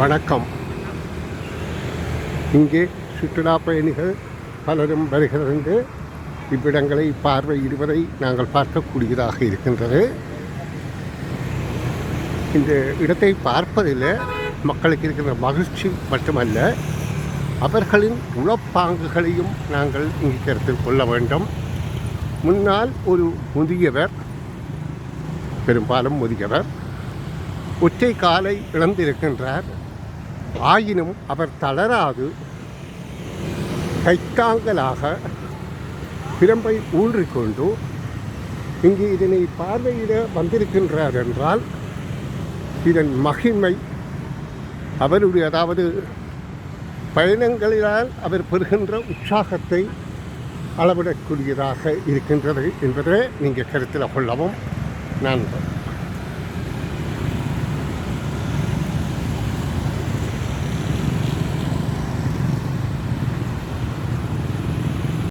வணக்கம். இங்கே சுற்றுலா பயணிகள் பலரும் வருகிறது இவ்விடங்களை பார்வையிடுவதை நாங்கள் பார்க்கக்கூடியதாக இருக்கின்றது. இந்த இடத்தை பார்ப்பதில் மக்களுக்கு இருக்கிற மகிழ்ச்சி மட்டுமல்ல அவர்களின் உழப்பாங்குகளையும் நாங்கள் இங்கு கருத்தில் கொள்ள வேண்டும். முன்னால் ஒரு முதியவர் பெரும்பாலும் முதியவர் ஒற்றை காலை இழந்திருக்கின்றார். ஆயினும் அவர் தளராது. கைத்தாங்கலாக பிரம்பை ஊன்றிக்கொண்டு இங்கு இதனை பார்வையிட வந்திருக்கின்றார் என்றால் இதன் மகிமை அவருடைய அதாவது பயணங்களினால் அவர் பெறுகின்ற உற்சாகத்தை அளவிடக்கூடியதாக இருக்கின்றது என்பதை நீங்கள் கருத்தில் கொள்ளவும் நான்